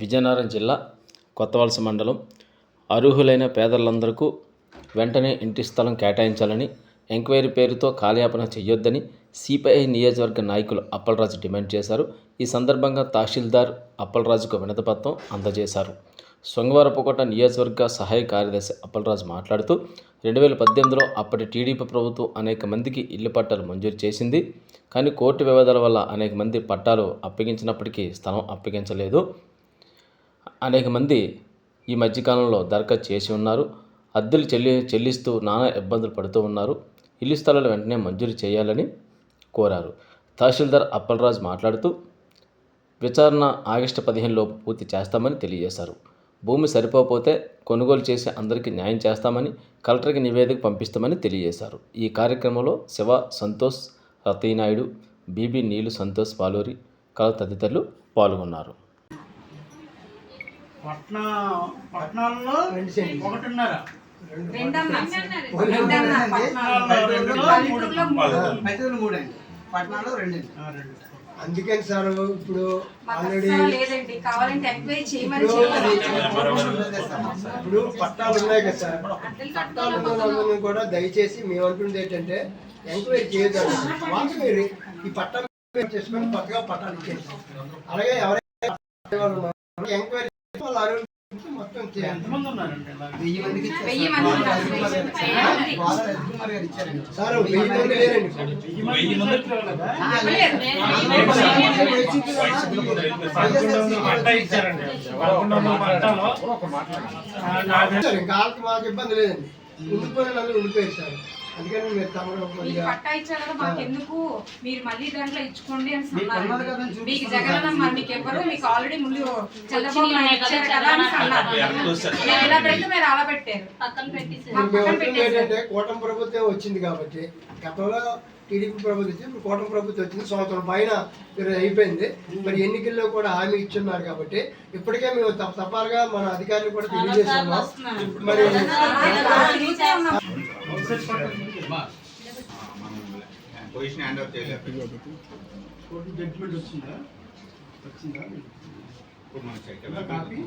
విజయనగరం జిల్లా కొత్తవలస మండలం. అర్హులైన పేదలందరకు వెంటనే ఇంటి స్థలం కేటాయించాలని ఎంక్వైరీ పేరుతో కాలయాపన చేయొద్దని సిపిఐ నియోజకవర్గ నాయకులు అప్పలరాజు డిమాండ్ చేశారు. ఈ సందర్భంగా తహసీల్దార్ అప్పలరాజుకు వినతపత్రం అందజేశారు. శృంగవరపుకోట నియోజకవర్గ సహాయ కార్యదర్శి అప్పలరాజు మాట్లాడుతూ రెండు వేల పద్దెనిమిదిలో అప్పటి టీడీపీ ప్రభుత్వం అనేక మందికి ఇల్లు పట్టాలు మంజూరు చేసింది. కానీ కోర్టు వివాదాల వల్ల అనేక మంది పట్టాలు అప్పగించినప్పటికీ స్థలం అప్పగించలేదు. అనేక మంది ఈ మధ్యకాలంలో దరఖాస్తు చేసి ఉన్నారు. అద్దెలు చెల్లి చెల్లిస్తూ నానా ఇబ్బందులు పడుతూ ఉన్నారు. ఇల్లు స్థలాలు వెంటనే మంజూరు చేయాలని కోరారు. తహసీల్దార్ అప్పలరాజు మాట్లాడుతూ విచారణ ఆగస్టు పదిహేను లోపు పూర్తి చేస్తామని తెలియజేశారు. భూమి సరిపోకపోతే కొనుగోలు చేసి అందరికీ న్యాయం చేస్తామని కలెక్టర్కి నివేదిక పంపిస్తామని తెలియజేశారు. ఈ కార్యక్రమంలో శివ సంతోష్ రతీనాయుడు బీబీ నీలు సంతోష్ పాలూరి కళ తదితరులు పాల్గొన్నారు. పట్న పట్నాల్లో ఒకటిన్నర. ఆ, రెండు. అందుకని సార్ ఇప్పుడు ఆల్రెడీ ఇప్పుడు పట్టాలు ఉన్నాయి కదా సార్. పట్టాలు ఉన్న కూడా దయచేసి మేము అంటుంది ఏంటంటే ఎంక్వైరీ చేయొద్దాం. ఈ పట్టా చేసుకొని కొత్తగా పట్టాలు ఇచ్చేసి అలాగే ఎవరైనా ఎంక్వైరీ చేసి వాళ్ళ ఆరోగ్యం గురించి మొత్తం చేయాలి ఎంతమంది ఉన్నారండి ఇలా? వెయ్యి మందికి వెయ్యి మంది ఉన్నారు. వెయ్యి మంది. సార్ వెయ్యి మంది లేరండి వెయ్యి మంది మొదట్లో కదా? లేదు. పట్ట ఇచ్చారండి పదకొండు వందల పట్టాలో ఆ, నాకు సార్ ఇంకా వాళ్ళకి మాకు ఇబ్బంది లేదండి ఉండిపోయిన వాళ్ళు ఉండిపోయారు సార్ అందుకని మీరు తమరు పట్టా ఇచ్చారు కదా మాకు ఎందుకు మీరు మళ్ళీ దాంట్లో ఇచ్చుకోండి అని మీకు ఉన్నది కదా అన్నారు అని చూపిస్తున్నాను. మీకు జగన్ మరి మీకు ఎవరు మీకు ఆల్రెడీ ముందు చంద్రబాబు నాయుడు ఇచ్చారు కదా అని అన్నారు మేము ఎలా పెడితే మీరు అలా పెట్టారు పక్కన పెట్టేసి మాకు మేము పక్కన అంటుంది పెట్టేశారు ఏంటంటే కూటమి ప్రభుత్వం వచ్చింది కాబట్టి గతంలో టీడీపీ ప్రభుత్వం వచ్చింది ఇప్పుడు కూటమి ప్రభుత్వం వచ్చింది సంవత్సరం పైన మీరు అయిపోయింది మరి ఎన్నికల్లో కూడా హామీ ఇచ్చున్నారు కాబట్టి ఇప్పటికే మేము తప్ప తప్పాలుగా మన అధికారులు కూడా తెలియజేస్తున్నాం మరి పొజిషన్ హ్యాండ్ ఓవర్ చేయలేదు కోర్టు జడ్జిమెంట్ వచ్చిందా వచ్చిందా ఇప్పుడు మన సైట్ కాపీ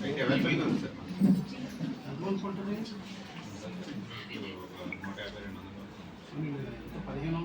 సైట్ అవైలబుల్గా ఉంది సార్ అడ్వాన్స్ ఉంటుంది నూట యాభై రెండు వందలు పదిహేను